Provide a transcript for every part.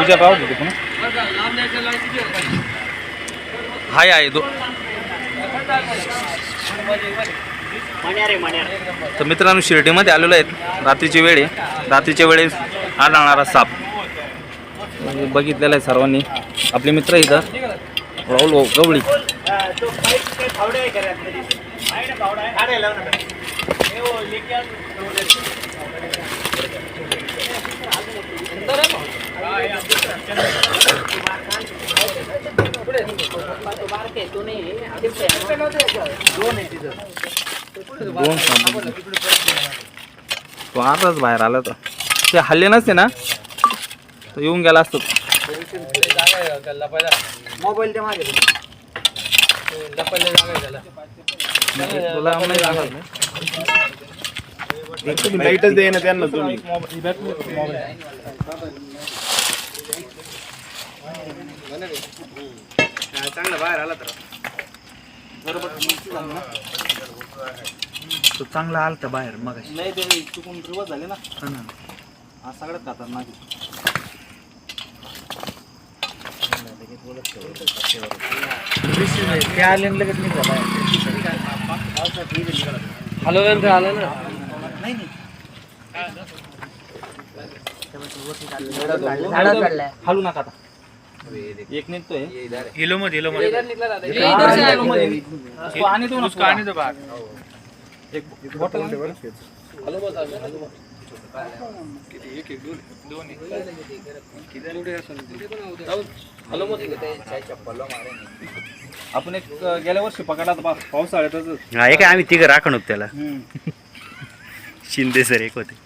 उद्या राहू दे पण हाय आहे दो तर मित्रांनो शिर्डीमध्ये आलेलो आहेत. रात्रीची वेळ आहे. रात्रीच्या वेळेस आढळणारा साप. म्हणजे बघितलेला आहे सर्वांनी. आपले मित्र इथं. राहुल भाऊ गवळी. दोन साप तो आताच बाहेर आला तर ते हल्ले नसते ना? तो येऊन गेला असतो. मोबाईल ते मागे तुला नाही सांगत लाईटच दे त्यांना तुम्ही. चांगला बाहेर आला तर. तो चांगला आला तर बाहेर मग नाही ते चुकून रिवर्स झाले ना. हा सगळ्यात खतरनाक आहे. ते आले लगेच निघाला हॅलो नंतर आलं ना. हालू नका आता. एक निघतोय. हिलो मध्ये हिलो मध्ये तो आणि तो उसका आने दो बाहर. एक. आपण एक गेल्या वर्षी पकडला पावसाळ्यातच. हा एक आम्ही तिघं राखण होतो त्याला. शिंदे सर एक होते.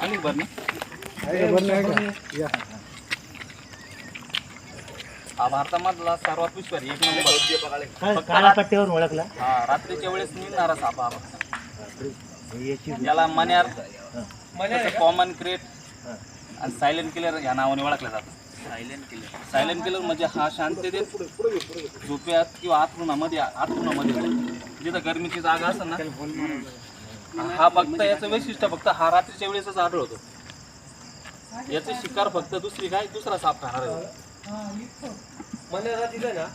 आणि बरं ना. हा भारतामधला सर्वात विश्वारी एक नंबर. पट्ट्यावर ओळखला? हा रात्रीच्या वेळेस निघणारा साप हा. याला मन्यार कॉमन क्रेट आणि सायलेंट किलर या नावाने ओळखलं जातं. सायलेंट किलर सायलेंट किलर म्हणजे हा शांततेत झोप्यात किंवा आतरुणामध्ये आतरुणामध्ये. जिथं गरमीची जागा असेल ना हा फक्त याचं वैशिष्ट्य फक्त हा रात्रीच्या वेळेसच आढळतो याचे शिकार फक्त दुसरी काय? दुसरा साप खाणार आहे. मला तिथं ना.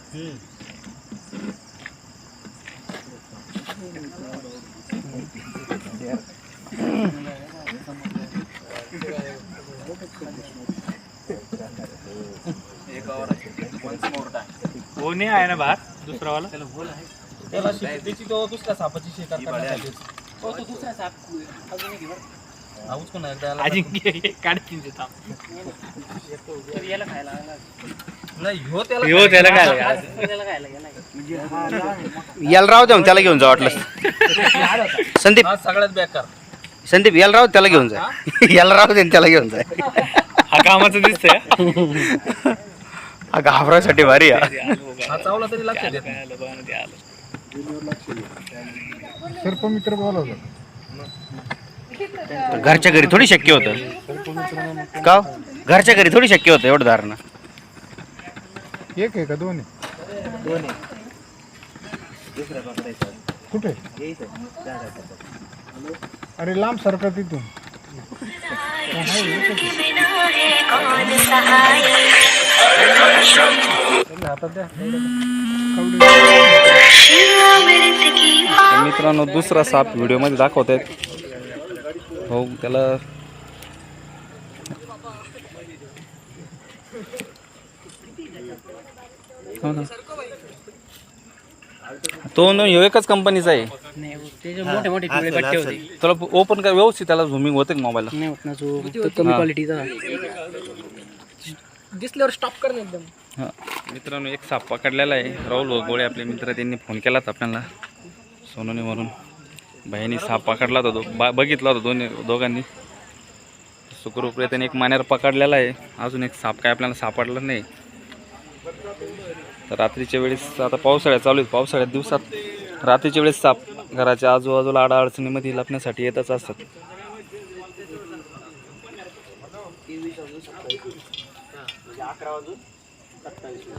वो नहीं आया ना बाहर? दूसरा वाला त्याला तो दुसऱ्या सापाची शिकार करण्यासाठी उचकून ना एकदा याला- अजिंक्य काढतील ते थांब. नाही ह्यो त्याला ह्यो? याला घेऊन जा वाटलं संदीप सगळ्यात बेकार संदीप याला राहू दे, त्याला घेऊन जा याला राहू दे आणि त्याला घेऊन जा हा कामाचं दिसतंय हा घाबरासाठी भारी आहे. हा चावला तरी लक्षात येत नाही. घरच्या घरी थोडी शक्य होतं. का हो? घरच्या घरी थोडी शक्य होतं एवढं धारणं. एक आहे का दोन आहे? कुठे? अरे लांब सरका तिथून. तर मित्रांनो दुसरा साप व्हिडिओमध्ये दाखवत आहेत हो त्याला हो ना. तो न ह्यो एकच कंपनीचा आहे. मोठे मोठे पिवळे पट्टे होते. त्याला ओपन कर व्यवस्थित त्याला झुमिंग होते मोबाईलला नाही होत ना जो तो कमी क्वालिटीचा दिसल्यावर स्टॉप कर ना एकदम. हा. मित्रांनो एक साप पकडलेला आहे. राहुल गोळे आपले मित्र त्यांनी फोन केला होता आपल्याला. म्हणून बहिणी साप पकडला होता तो बा बघितला होता दोन्ही दोघांनी. सुखरूपरीत्याने एक मान्यावर पकडलेला आहे. अजून एक साप काय आपल्याला सापडला नाही. तर रात्रीच्या वेळेस आता पावसाळ्यात चालू आहे पावसाळ्यात दिवसात रात्रीच्या वेळेस साप घराच्या आजूबाजूला अडचणीमध्ये लपण्यासाठी येतच असतात. crowd capitalismo.